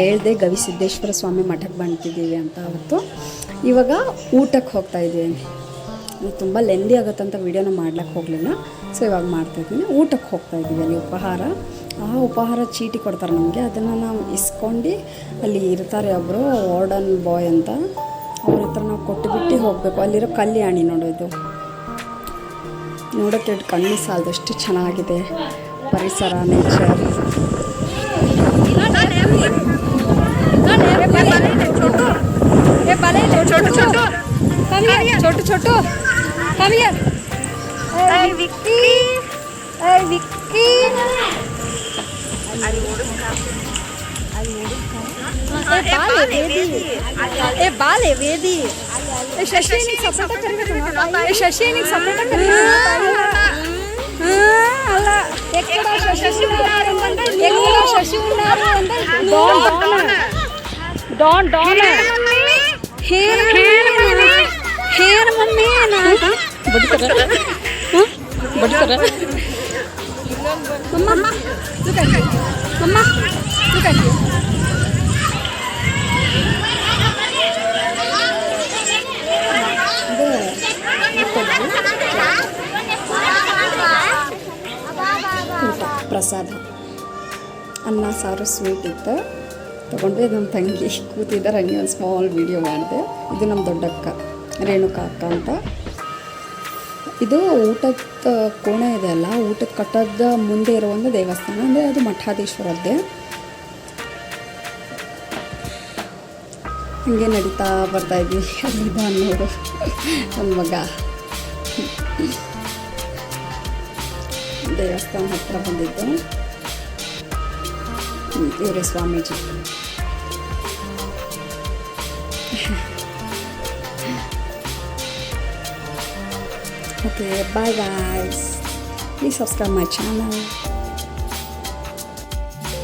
ಹೇಳ್ದೆ ಗವಿಸಿದ್ದೇಶ್ವರ ಸ್ವಾಮಿ ಮಠಕ್ಕೆ ಬಂದಿದ್ದೀವಿ ಅಂತ ಅವತ್ತು. ಇವಾಗ ಊಟಕ್ಕೆ ಹೋಗ್ತಾ ಇದ್ದೀವಿ ತುಂಬ ಲೆಂದಿ ಆಗುತ್ತಂತ ವೀಡಿಯೋನ ಮಾಡ್ಲಿಕ್ಕೆ ಹೋಗಲಿಲ್ಲ. ಸೊ ಇವಾಗ ಮಾಡ್ತಾಯಿದ್ದೀನಿ ಊಟಕ್ಕೆ ಹೋಗ್ತಾ ಇದ್ದೀವಿ ಅಲ್ಲಿ ಉಪಹಾರ. ಆ ಉಪಹಾರ ಚೀಟಿ ಕೊಡ್ತಾರೆ ನಮಗೆ. ಅದನ್ನು ನಾವು ಇಸ್ಕೊಂಡು ಅಲ್ಲಿ ಇರ್ತಾರೆ ಒಬ್ಬರು ವಾರ್ಡನ್ ಬಾಯ್ ಅಂತ. ಅವ್ರ ಹತ್ರ ನಾವು ಕೊಟ್ಟುಬಿಟ್ಟು ಹೋಗಬೇಕು. ಅಲ್ಲಿರೋ ಕಲ್ಯಾಣಿ ನೋಡು ಇದು. ನೋಡೋಕ್ಕೆ ಕಣ್ಣು ಸಾಲದಷ್ಟು ಚೆನ್ನಾಗಿದೆ. ಪರಿಸರ nature Chhotu Chhotu come here Chhotu Chhotu come here ए विक्की ए विक्की ए ಬಾಲೆ ವೇದಿ ಏ ಬಾಲೆ ವೇದಿ ಏ ಶಶಿ ನಿಂಗೆ ಸಪರೇಟ್ ಕರಿಬೇಕು ಏ ಶಶಿ ನಿಂಗೆ ಸಪರೇಟ್ ಕರಿಬೇಕು ಅಲ್ಲ ಎಕ್ಕಡ ಶಶಿ ಉಂಡಾರು ಎಕ್ಕಡ ಶಶಿ ಉಂಡಾರು ಅಂತ ಡಾನ್ ಡಾನ್ ಡಾನ್ ಹೇರ್ ಊಟ ಪ್ರಸಾದ. ಅನ್ನ, ಸಾರು ಸ್ವೀಟ್ ಇತ್ತು. ತೊಗೊಂಡ್ವಿ ನಮ್ಮ ತಂಗಿ ಕೂತಿದ್ದಾರೆ. ಹಂಗೆ ಒಂದು ಸ್ಮಾಲ್ ವಿಡಿಯೋ ಮಾಡಿದೆ. ಇದು ನಮ್ಮ ದೊಡ್ಡಕ್ಕ, ರೇಣುಕಾ ಅಕ್ಕ ಅಂತ. ಇದು ಊಟದ ಕೋಣೆ ಇದೆ ಅಲ್ಲ, ಊಟದ ಕಟ್ಟದ ಮುಂದೆ ಇರೋ ಒಂದು ದೇವಸ್ಥಾನ, ಅಂದರೆ ಅದು ಮಠಾಧೀಶ್ವರದ್ದೇ. ಹಿಂಗೆ ನಡೀತಾ ಬರ್ತಾ ಇದ್ವಿ ಅನ್ನೋರು ನನ್ನ ಮಗ. ದೇವಸ್ಥಾನ ಹತ್ರ ಬಂದಿದ್ದು. ಇವರೇ Swamiji. Okay, bye guys. Please subscribe my channel.